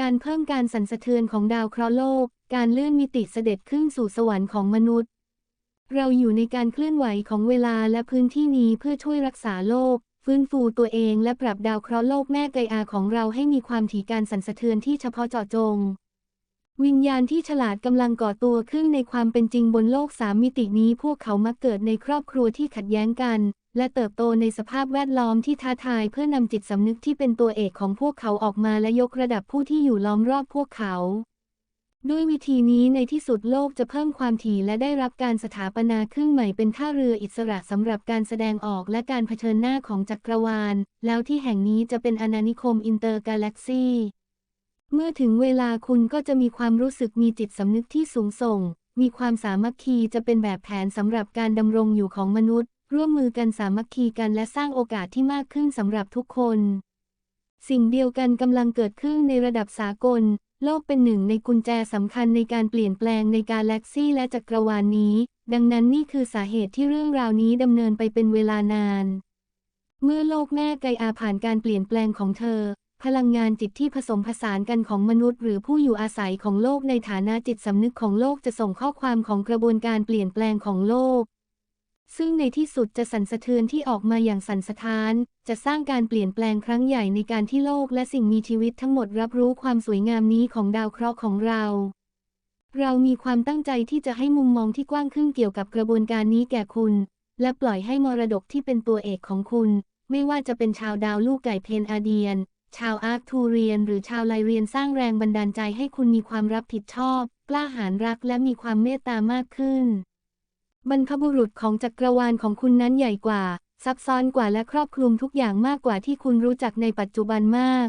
การเพิ่มการสั่นสะเทือนของดาวเคราะห์โลก การเลื่อนมิติเสด็จขึ้นสู่สวรรค์ของมนุษย์ เราอยู่ในการเคลื่อนไหวของเวลาและพื้นที่นี้เพื่อช่วยรักษาโลก ฟื้นฟูตัวเองและปรับดาวเคราะห์โลกแม่ไกอาของเราให้มีความถี่การสั่นสะเทือนที่เฉพาะเจาะจง วิญญาณที่ฉลาดกำลังก่อตัวขึ้นในความเป็นจริงบนโลกสามมิตินี้พวกเขามักเกิดในครอบครัวที่ขัดแย้งกัน และเติบโตในสภาพแวดล้อมที่ท้าทายเพื่อนำจิตสำนึกที่เป็นตัวเอกของพวกเขาออกมาและยกระดับผู้ที่อยู่ล้อมรอบพวกเขา ด้วยวิธีนี้ในที่สุดโลกจะเพิ่มความถี่และได้รับการสถาปนาขึ้นใหม่เป็นท่าเรืออิสระสำหรับการแสดงออกและการเผชิญหน้าของจักรวาล แล้วที่แห่งนี้จะเป็นอาณานิคมอินเตอร์กาแล็กซีเมื่อถึงเวลาคุณก็จะมีความรู้สึกมีจิตสำนึกที่สูงส่ง มีความสามัคคีจะเป็นแบบแผนสำหรับการดำรงอยู่ของมนุษย์ ร่วมมือกันสามัคคีกันและสร้างโอกาสที่มากขึ้นสำหรับทุกคน สิ่งเดียวกันกำลังเกิดขึ้นในระดับสากล โลกเป็นหนึ่งในกุญแจสำคัญในการเปลี่ยนแปลงในการแล็กซี่และจักรวาลนี้ ดังนั้นนี่คือสาเหตุที่เรื่องราวนี้ดำเนินไปเป็นเวลานาน เมื่อโลกแม่ไกอาผ่านการเปลี่ยนแปลงของเธอพลังงานจิตที่ผสมผสานกันของมนุษย์ หรือผู้อยู่อาศัยของโลกในฐานะจิตสำนึกของโลกจะส่งข้อความของกระบวนการเปลี่ยนแปลงของโลก ซึ่งในที่สุดจะสั่นสะเทือนที่ออกมาอย่างสั่นสะท้าน จะสร้างการเปลี่ยนแปลงครั้งใหญ่ในการที่โลกและสิ่งมีชีวิตทั้งหมดรับรู้ความสวยงามนี้ของดาวเคราะห์ของเรา เรามีความตั้งใจที่จะให้มุมมองที่กว้างขึ้นเกี่ยวกับกระบวนการนี้แก่คุณ และปล่อยให้มรดกที่เป็นตัวเอกของคุณ ไม่ว่าจะเป็นชาวดาวลูกไก่เพนอาเดียน ชาวอาร์คทูเรียน หรือชาวไลเรียนสร้างแรงบันดาลใจให้คุณมีความรับผิดชอบ กล้าหาญรักและมีความเมตตามากขึ้น บรรพบุรุษของจักรวาลของคุณนั้นใหญ่กว่า ซับซ้อนกว่าและครอบคลุมทุกอย่างมากกว่าที่คุณรู้จักในปัจจุบันมาก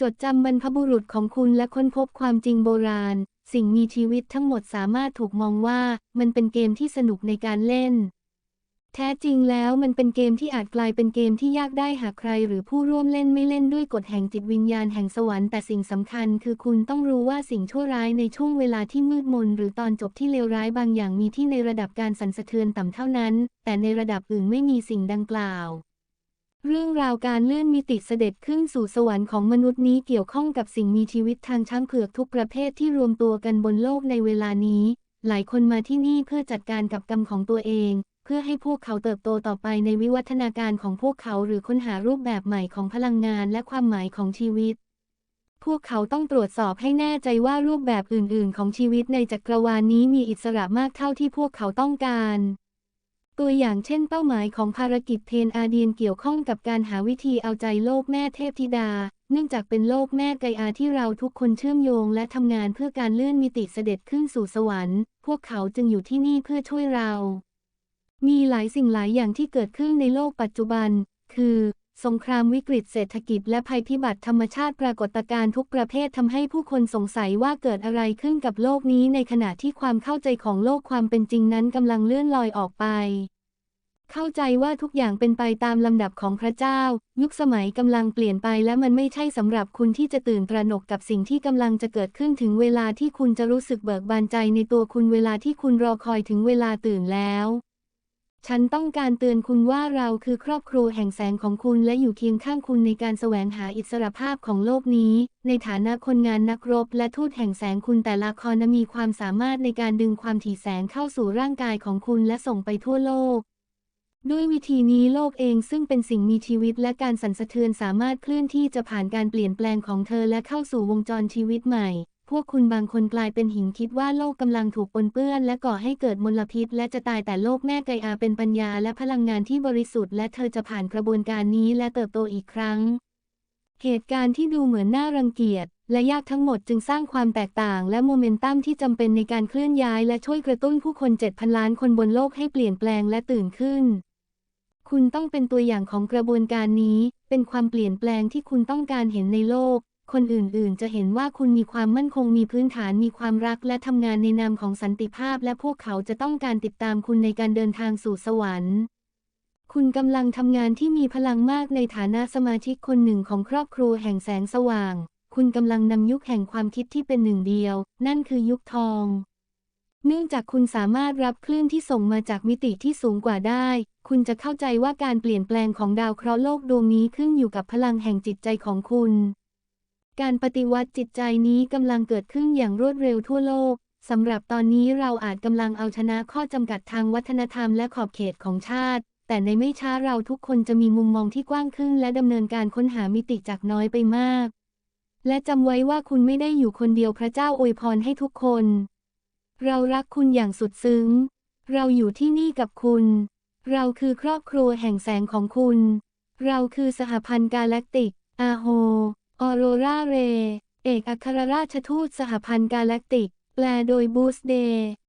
จดจำบรรพบุรุษของคุณและค้นพบความจริงโบราณ สิ่งมีชีวิตทั้งหมดสามารถถูกมองว่า มันเป็นเกมที่สนุกในการเล่น แท้จริงแล้วมันเป็นเกมที่อาจกลายเป็นเกมที่ยากได้หากใครหรือผู้ร่วมเล่นไม่เล่นด้วยกฎแห่งจิตวิญญาณแห่งสวรรค์แต่สิ่งสำคัญคือคุณต้องรู้ว่าสิ่งชั่วร้ายในช่วงเวลาที่มืดมนหรือตอนจบที่เลวร้ายบางอย่างมีที่ในระดับการสั่นสะเทือนต่ำเท่านั้น แต่ในระดับอื่นไม่มีสิ่งดังกล่าวเรื่องราวการเลื่อนมิติเสด็จขึ้นสู่สวรรค์ของมนุษย์นี้เกี่ยวข้องกับสิ่งมีชีวิตทางช้างเผือกทุกประเภทที่รวมตัวกันบนโลกในเวลานี้ หลายคนมาที่นี่เพื่อจัดการกับกรรมของตัวเอง เพื่อให้พวกเขาเติบโตต่อไปในวิวัฒนาการของพวกเขาหรือค้นหารูปแบบใหม่ของพลังงานและความหมายของชีวิต พวกเขาต้องตรวจสอบให้แน่ใจว่ารูปแบบอื่น ๆ ของชีวิตในจักรวาลนี้มีอิสระมากเท่าที่พวกเขาต้องการตัวอย่างเช่นเป้าหมายของภารกิจเพนอาเดียนเกี่ยวข้องกับการหาวิธีเอาใจโลกแม่เทพธิดา เนื่องจากเป็นโลกแม่ไกอาที่เราทุกคนเชื่อมโยงและทำงานเพื่อการเลื่อนมิติเสด็จขึ้นสู่สวรรค์ พวกเขาจึงอยู่ที่นี่เพื่อช่วยเรา มีหลายสิ่งหลายอย่างที่เกิดขึ้นในโลกปัจจุบัน คือ สงครามวิกฤตเศรษฐกิจและภัยพิบัติธรรมชาติปรากฏการณ์ทุกประเภททำให้ผู้คนสงสัยว่าเกิดอะไรขึ้นกับโลกนี้ในขณะที่ความเข้าใจของโลกความเป็นจริงนั้นกำลังเลื่อนลอยออกไป เข้าใจว่าทุกอย่างเป็นไปตามลำดับของพระเจ้า ยุคสมัยกำลังเปลี่ยนไปและมันไม่ใช่สำหรับคุณที่จะตื่นตระหนกกับสิ่งที่กำลังจะเกิดขึ้นถึงเวลาที่คุณจะรู้สึกเบิกบานใจในตัวคุณเวลาที่คุณรอคอยถึงเวลาตื่นแล้ว ฉันต้องการเตือนคุณว่าเราคือครอบครัวแห่งแสงของคุณและอยู่เคียงข้างคุณในการแสวงหาอิสรภาพของโลกนี้ ในฐานะคนงานนักรบและทูตแห่งแสงคุณแต่ละคนมีความสามารถในการดึงความถี่แสงเข้าสู่ร่างกายของคุณและส่งไปทั่วโลก ด้วยวิธีนี้โลกเองซึ่งเป็นสิ่งมีชีวิตและการสั่นสะเทือนสามารถเคลื่อนที่จะผ่านการเปลี่ยนแปลงของเธอและเข้าสู่วงจรชีวิตใหม่ พวกคุณบางคนกลายเป็นหินคิดว่าโลกกำลังถูกปนเปื้อน และก่อให้เกิดมลพิษ และจะตายแต่โลกแม่ไกอาเป็นปัญญาและพลังงานที่บริสุทธิ์และเธอจะผ่านกระบวนการนี้และเติบโตอีกครั้ง เหตุการณ์ที่ดูเหมือนน่ารังเกียจและยากทั้งหมดจึงสร้างความแตกต่างและโมเมนตัมที่จำเป็นในการเคลื่อนย้ายและช่วยกระตุ้นผู้คน 7,000 ล้านคนบนโลกให้เปลี่ยนแปลงและตื่นขึ้น คุณต้องเป็นตัวอย่างของกระบวนการนี้ เป็นความเปลี่ยนแปลงที่คุณต้องการเห็นในโลก คนอื่นๆ จะเห็นว่าคุณมีความมั่นคงมีพื้นฐานมีความรักและทำงานในนามของสันติภาพ และพวกเขาจะต้องการติดตามคุณในการเดินทางสู่สวรรค์ คุณกำลังทำงานที่มีพลังมากในฐานะสมาชิกคนหนึ่งของครอบครัวแห่งแสงสว่าง คุณกำลังนำยุคแห่งความคิดที่เป็นหนึ่งเดียว นั่นคือยุคทอง เนื่องจากคุณสามารถรับคลื่นที่ส่งมาจากมิติที่สูงกว่าได้คุณจะเข้าใจว่าการเปลี่ยนแปลงของดาวเคราะห์โลกดวงนี้ขึ้นอยู่กับพลังแห่งจิตใจของคุณ การปฏิวัติจิตใจนี้กำลังเกิดขึ้นอย่างรวดเร็วทั่วโลก สำหรับตอนนี้เราอาจกำลังเอาชนะข้อจำกัดทางวัฒนธรรมและขอบเขตของชาติ แต่ในไม่ช้าเราทุกคนจะมีมุมมองที่กว้างขึ้น และดำเนินการค้นหามิติจากน้อยไปมาก และจำไว้ว่าคุณไม่ได้อยู่คนเดียวพระเจ้าอวยพรให้ทุกคน เรารักคุณอย่างสุดซึ้ง เราอยู่ที่นี่กับคุณ เราคือครอบครัวแห่งแสงของคุณ เราคือสหพันธ์กาแล็กติก อาโฮ ออโรราเร เอกอัครราชทูตสหพันธ์กาแล็กติก แปลโดยบูสเดย์